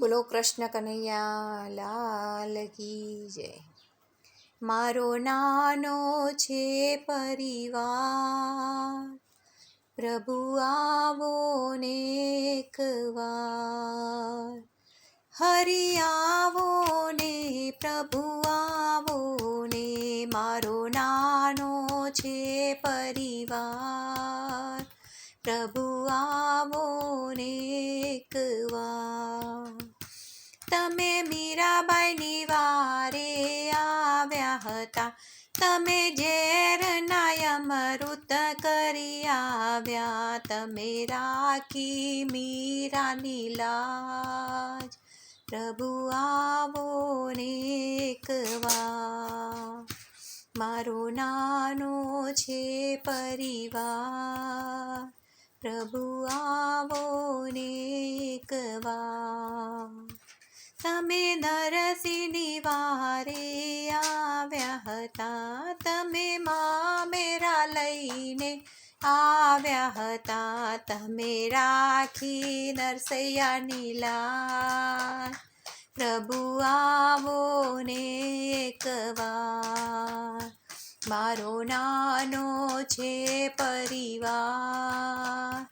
બોલો કૃષ્ણ કનૈયા લાલ કી જય. મારો નાનો છે પરિવાર, પ્રભુ આવો ને એકવાર હરિ આવો ને, પ્રભુ આવો ને, મારો નાનો છે પરિવાર, પ્રભુ મીરાબાઈની વારે આવ્યા હતા. તમે ઝેરના અમૃત કરી આવ્યા. તમે રાખી મીરાની લાજ. પ્રભુ આવો ને એકવાર મારો નાનો છે પરિવાર. પ્રભુ આવો ને એકવાર તમે નરસિંહની વારે આવ્યા હતા. તમે મા મેરા લઈને આવ્યા હતા. તમે રાખી નરસૈયાની લાજ પ્રભુ આવો ને એકવાર મારો નાનો છે પરિવાર.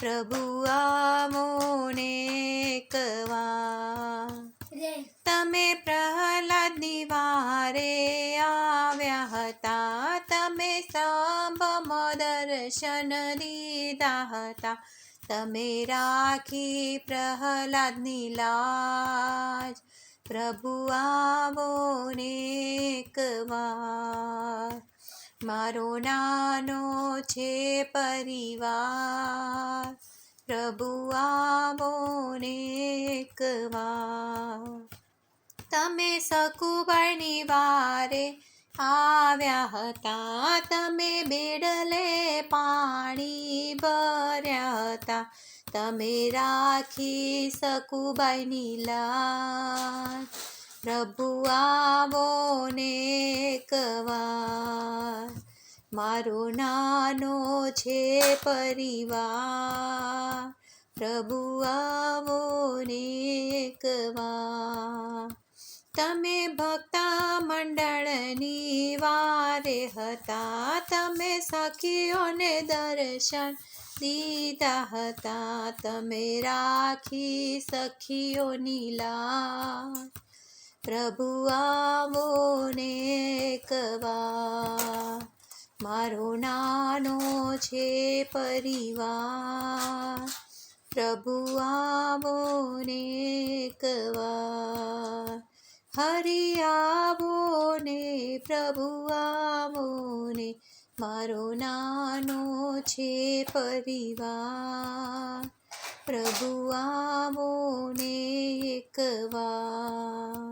પ્રભુ આવો ને એકવાર પ્રહલાદની વારે આવ્યા હતા. તમે સાંભ દર્શન દીધા હતા. તમે રાખી પ્રહલાદની લાજ. પ્રભુ આવો ને એકવાર મારો નાનો છે પરિવાર. પ્રભુ આવો ને એકવાર તમે સકુબાઈની વારે આવ્યા હતા. તમે બેડલે પાણી ભર્યા હતા. તમે રાખી સકુબાઈની લાજ. પ્રભુ આવો ને કવાર મારો નાનો છે પરિવાર. પ્રભુ આવો ને એકવાર તમે ભક્તા મંડળની વારે હતા. તમે સખીઓને દર્શન દીધા હતા. તમે રાખી સખીઓની લા પ્રભુ, આવો ને કવા મારો નાનો છે પરિવાર. પ્રભુ, આવો ને હરિ આવો ને પ્રભુ આવો ને મારો નાનો છે પરિવાર. પ્રભુ આવો ને એકવાર